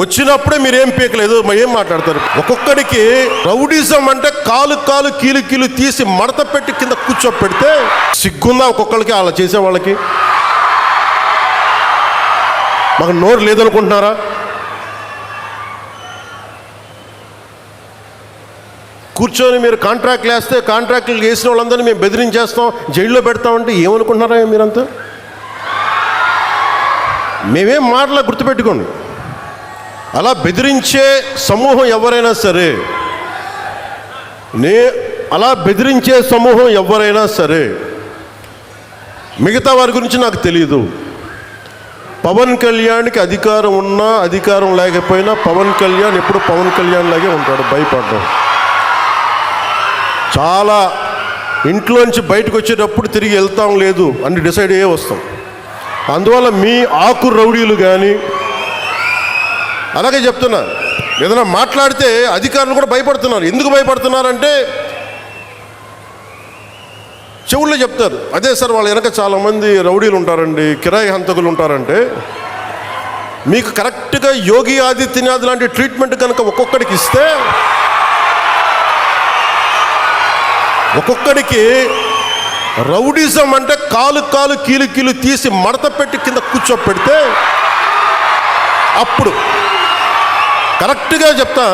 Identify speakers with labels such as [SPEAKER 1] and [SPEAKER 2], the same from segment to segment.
[SPEAKER 1] వచ్చినప్పుడే మీరు ఏం పీకలేదు మరి ఏం మాట్లాడతారు? ఒక్కొక్కడికి రౌడిజం అంటే కాలు కాలు కీలు కీలు తీసి మడత పెట్టి కింద కూర్చోపెడితే సిగ్గుందా ఒక్కొక్కరికి అలా చేసే వాళ్ళకి? మాకు నోరు లేదనుకుంటున్నారా? కూర్చొని మీరు కాంట్రాక్ట్లు వేస్తే కాంట్రాక్ట్లు వేసిన వాళ్ళందరినీ మేము బెదిరించేస్తాం జైల్లో పెడతామంటే ఏమనుకుంటున్నారా మీరంతా? మేమేం మాటలా గుర్తుపెట్టుకోండి. అలా బెదిరించే సమూహం ఎవరైనా సరే నే అలా బెదిరించే సమూహం ఎవరైనా సరే మిగతా వారి గురించి నాకు తెలియదు పవన్ కళ్యాణ్కి అధికారం ఉన్నా అధికారం లేకపోయినా పవన్ కళ్యాణ్ ఎప్పుడు పవన్ కళ్యాణ్ లాగే ఉంటాడు భయపడ్డం. చాలా ఇంట్లోంచి బయటకు వచ్చేటప్పుడు తిరిగి వెళ్తాం లేదు అని డిసైడ్ అయ్యే వస్తాం. అందువల్ల మీ ఆకు రౌడీలు కానీ అలాగే చెప్తున్నా. ఏదైనా మాట్లాడితే అధికారులు కూడా భయపడుతున్నారు. ఎందుకు భయపడుతున్నారంటే చెవుల్లో చెప్తారు. అదే సార్ వాళ్ళ వెనక చాలామంది రౌడీలు ఉంటారండి కిరాయి హంతకులు ఉంటారంటే మీకు కరెక్ట్గా యోగి ఆదిత్యనాథ్ లాంటి ట్రీట్మెంట్ కనుక ఒక్కొక్కడికి ఇస్తే ఒక్కొక్కడికి రౌడిజం అంటే కాలు కాలు కీలు కీలు తీసి మడత పెట్టి కింద కూర్చోపెడితే అప్పుడు కరెక్ట్గా చెప్తా.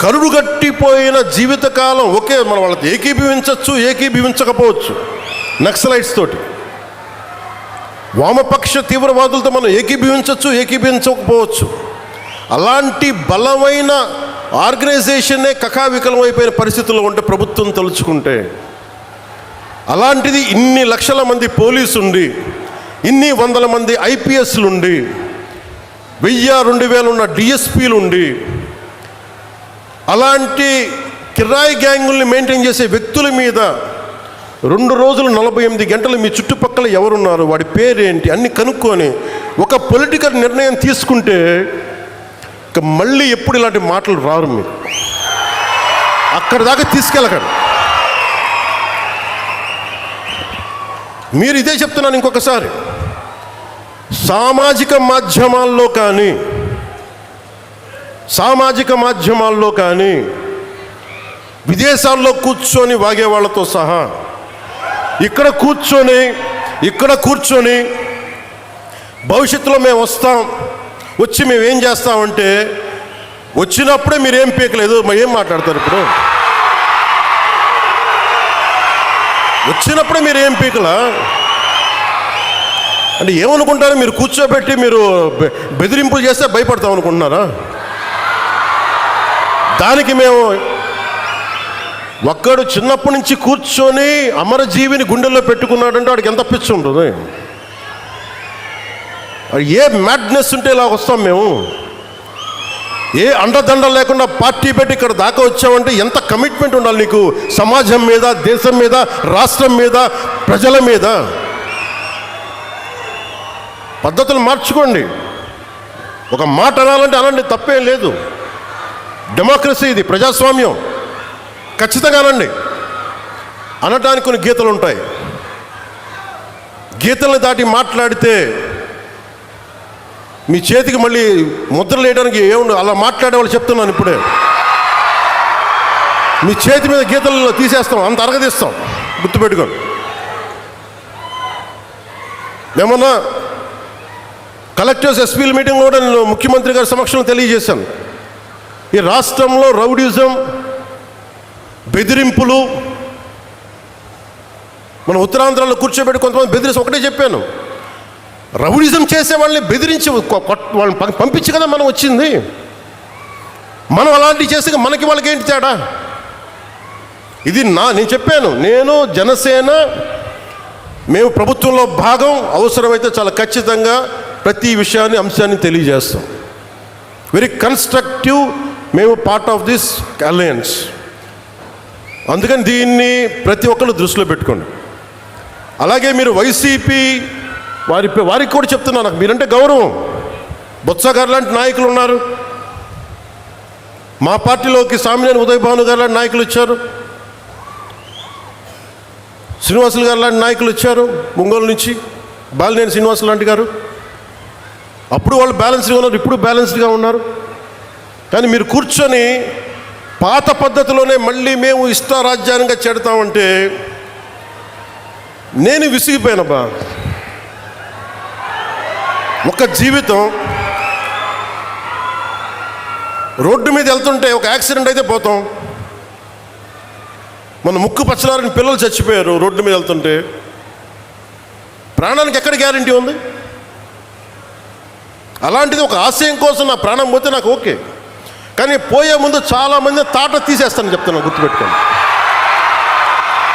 [SPEAKER 1] కరుడుగట్టిపోయిన జీవితకాలం ఒకే మన వాళ్ళతో ఏకీభవించవచ్చు ఏకీభవించకపోవచ్చు. నక్సలైట్స్ తోటి. వామపక్ష తీవ్రవాదులతో మనం ఏకీభవించవచ్చు ఏకీభవించకపోవచ్చు. అలాంటి బలమైన ఆర్గనైజేషన్నే కకావికలం అయిపోయిన పరిస్థితుల్లో ఉంటే ప్రభుత్వం తలుచుకుంటే అలాంటిది ఇన్ని లక్షల మంది పోలీసు ఉండి ఇన్ని వందల మంది ఐపీఎస్లు ఉండి వెయ్యి రెండు వేలు ఉన్న డిఎస్పీలు ఉండి అలాంటి కిరాయి గ్యాంగుల్ని మెయింటైన్ చేసే వ్యక్తుల మీద రెండు రోజులు నలభై ఎనిమిది గంటలు మీ చుట్టుపక్కల ఎవరున్నారు వాడి పేరేంటి అన్ని కనుక్కొని ఒక పొలిటికల్ నిర్ణయం తీసుకుంటే ఇక మళ్ళీ ఎప్పుడు ఇలాంటి మాటలు రారు మీరు. అక్కడ దాకా తీసుకెళ్ళకండి. మీరు ఇదే చెప్తున్నాను ఇంకొకసారి. సామాజిక మాధ్యమాల్లో కానీ సామాజిక మాధ్యమాల్లో కానీ విదేశాల్లో కూర్చొని వాగే వాళ్ళతో సహా ఇక్కడ కూర్చొని ఇక్కడ కూర్చొని భవిష్యత్తులో మేము వస్తాం వచ్చి మేము ఏం చేస్తామంటే వచ్చినప్పుడే మీరు ఏం పీకలేదు ఏం మాట్లాడతారు ఇప్పుడు? వచ్చినప్పుడే మీరు ఏం పీకలా? అంటే ఏమనుకుంటారు? మీరు కూర్చోబెట్టి మీరు బె- బెదిరింపులు చేస్తే భయపడతాం అనుకుంటున్నారా? దానికి మేము ఒక్కడు చిన్నప్పటి నుంచి కూర్చొని అమరజీవిని గుండెల్లో పెట్టుకున్నాడంటే వాడికి ఎంత పిచ్చి ఉంటుంది? ఏ మ్యాడ్నెస్ ఉంటే ఇలా వస్తాం మేము? ఏ అండదండ లేకుండా పార్టీ పెట్టి ఇక్కడ దాకా వచ్చామంటే ఎంత కమిట్మెంట్ ఉండాలి నీకు? సమాజం మీద దేశం మీద రాష్ట్రం మీద ప్రజల మీద? పద్ధతులు మార్చుకోండి. ఒక మాట అనాలంటే అనండి తప్పేం లేదు. డెమోక్రసీ ఇది ప్రజాస్వామ్యం. ఖచ్చితంగా అనండి. అనటానికి కొన్ని గీతలు ఉంటాయి. గీతల్ని దాటి మాట్లాడితే మీ చేతికి మళ్ళీ ముద్ర వేయడానికి ఏముండదు అలా మాట్లాడే వాళ్ళు చెప్తున్నాను ఇప్పుడే. మీ చేతి మీద గీతలు తీసేస్తాం అంత అరగదీస్తాం. గుర్తుపెట్టుకోండి. ఏమన్నా కలెక్టర్స్ ఎస్పీల మీటింగ్ కూడా నేను ముఖ్యమంత్రి గారి సమక్షంలో తెలియజేశాను. ఈ రాష్ట్రంలో రౌడిజం బెదిరింపులు మన ఉత్తరాంధ్రలో కూర్చోబెట్టి కొంతమంది బెదిరించి ఒకటే చెప్పాను. రౌడిజం చేసే వాళ్ళని బెదిరించి వాళ్ళని పంపించి కదా మనం వచ్చింది. మనం అలాంటివి చేస్తే మనకి వాళ్ళకి ఏంటి తేడా? ఇది నా నేను చెప్పాను నేను జనసేన మేము ప్రభుత్వంలో భాగం అవసరమైతే చాలా ఖచ్చితంగా ప్రతి విషయాన్ని అంశాన్ని తెలియజేస్తాం. వెరీ కన్స్ట్రక్టివ్ మేము పార్ట్ ఆఫ్ దిస్ అలయన్స్ అందుకని దీన్ని ప్రతి ఒక్కరు దృష్టిలో పెట్టుకోండి. అలాగే మీరు వైసీపీ వారి వారికి కూడా చెప్తున్నాను నాకు మీరంటే గౌరవం. బొత్స గారు లాంటి నాయకులు ఉన్నారు. మా పార్టీలోకి సామినేని ఉదయ్ భాను గారు లాంటి నాయకులు వచ్చారు. శ్రీనివాసులు గారు లాంటి నాయకులు వచ్చారు ఒంగోలు నుంచి. బాలినేని శ్రీనివాసులు లాంటి గారు. అప్పుడు వాళ్ళు బ్యాలెన్స్డ్గా ఉన్నారు ఇప్పుడు బ్యాలెన్స్డ్గా ఉన్నారు. కానీ మీరు కూర్చొని పాత పద్ధతిలోనే మళ్ళీ మేము ఇష్టారాజ్యానంగా చెడతామంటే నేను విసిగిపోయానబ్బా. ఒక జీవితం రోడ్డు మీద వెళ్తుంటే ఒక యాక్సిడెంట్ అయితే పోతాం. మన ముక్కు పచ్చలారని పిల్లలు చచ్చిపోయారు రోడ్డు మీద వెళ్తుంటే. ప్రాణానికి ఎక్కడ గ్యారంటీ ఉంది? అలాంటిది ఒక ఆశయం కోసం నా ప్రాణం పోతే నాకు ఓకే. కానీ పోయే ముందు చాలామంది తాట తీసేస్తాను చెప్తున్నాను గుర్తుపెట్టుకోండి.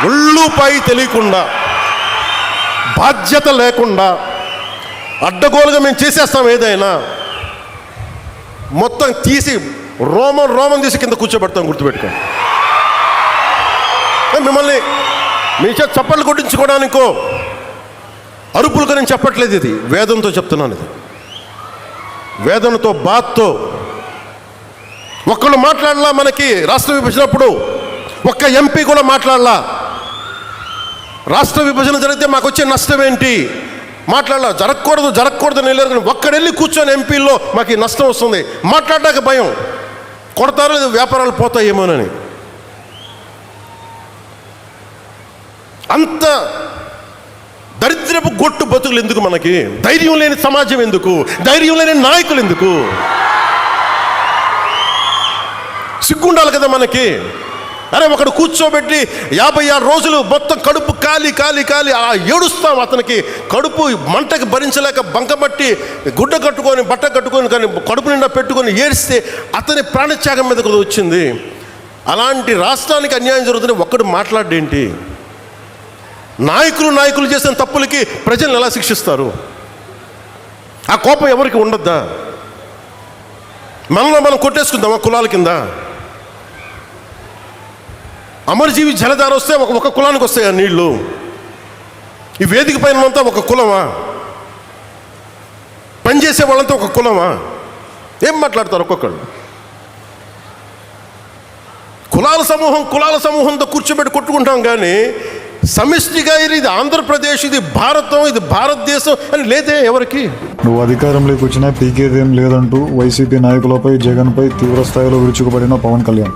[SPEAKER 1] ఒళ్ళుపై తెలియకుండా బాధ్యత లేకుండా అడ్డగోలుగా మేము చేసేస్తాం ఏదైనా మొత్తం తీసి రోమం రోమం తీసి కింద కూర్చోబెడతాం గుర్తుపెట్టుకోండి. మిమ్మల్ని మీ చేత చప్పట్లు కొట్టించుకోవడానికో అరుపులుగా నేను చెప్పట్లేదు ఇది. వేదంతో చెప్తున్నాను ఇది. వేదనతో బాత్తో ఒక్కళ్ళు మాట్లాడలా మనకి రాష్ట్ర విభజనప్పుడు. ఒక్క ఎంపీ కూడా మాట్లాడలా. రాష్ట్ర విభజన జరిగితే మాకు వచ్చే నష్టం ఏంటి మాట్లాడలా. జరగకూడదు జరగకూడదు అని వెళ్ళారు కానీ ఒక్కడెళ్ళి కూర్చొని ఎంపీల్లో మాకు ఈ నష్టం వస్తుంది. మాట్లాడడానికి భయం. కొడతారో లేదు వ్యాపారాలు పోతాయేమోనని. అంత దరిద్రపు గొట్టు బతుకులు ఎందుకు మనకి? ధైర్యం లేని సమాజం ఎందుకు? ధైర్యం లేని నాయకులు ఎందుకు? సిగ్గుండాలి కదా మనకి? అరే ఒకడు కూర్చోబెట్టి యాభై ఆరు రోజులు మొత్తం కడుపు కాలి కాలి కాలి ఆ ఏడుస్తాం అతనికి. కడుపు మంటకి భరించలేక బంకబట్టి గుడ్డ కట్టుకొని బట్ట కట్టుకొని కానీ కడుపు నిండా పెట్టుకొని ఏడిస్తే అతని ప్రాణత్యాగం మీద వచ్చింది. అలాంటి రాష్ట్రానికి అన్యాయం జరుగుతుంది ఒక్కడు మాట్లాడేంటి? నాయకులు నాయకులు చేసిన తప్పులకి ప్రజలను ఎలా శిక్షిస్తారు? ఆ కోపం ఎవరికి ఉండద్దా? మనలో మనం కొట్టేసుకుందామా కులాల కింద? అమరజీవి జలధార వస్తే ఒక ఒక కులానికి వస్తాయి ఆ నీళ్ళు? ఈ వేదిక పైన అంతా ఒక కులమా? పనిచేసే వాళ్ళంతా ఒక కులమా? ఏం మాట్లాడతారు ఒక్కొక్కళ్ళు? కులాల సమూహం కులాల సమూహంతో కూర్చోబెట్టి కొట్టుకుంటాం కానీ సమిష్టిగా ఇది ఇది ఆంధ్రప్రదేశ్ ఇది భారతం ఇది భారతదేశం అని లేదే ఎవరికి.
[SPEAKER 2] నువ్వు అధికారంలోకి వచ్చినా పీకేదేం లేదంటూ వైసీపీ నాయకులపై జగన్పై తీవ్ర స్థాయిలో విరుచుకుపడిన పవన్ కళ్యాణ్.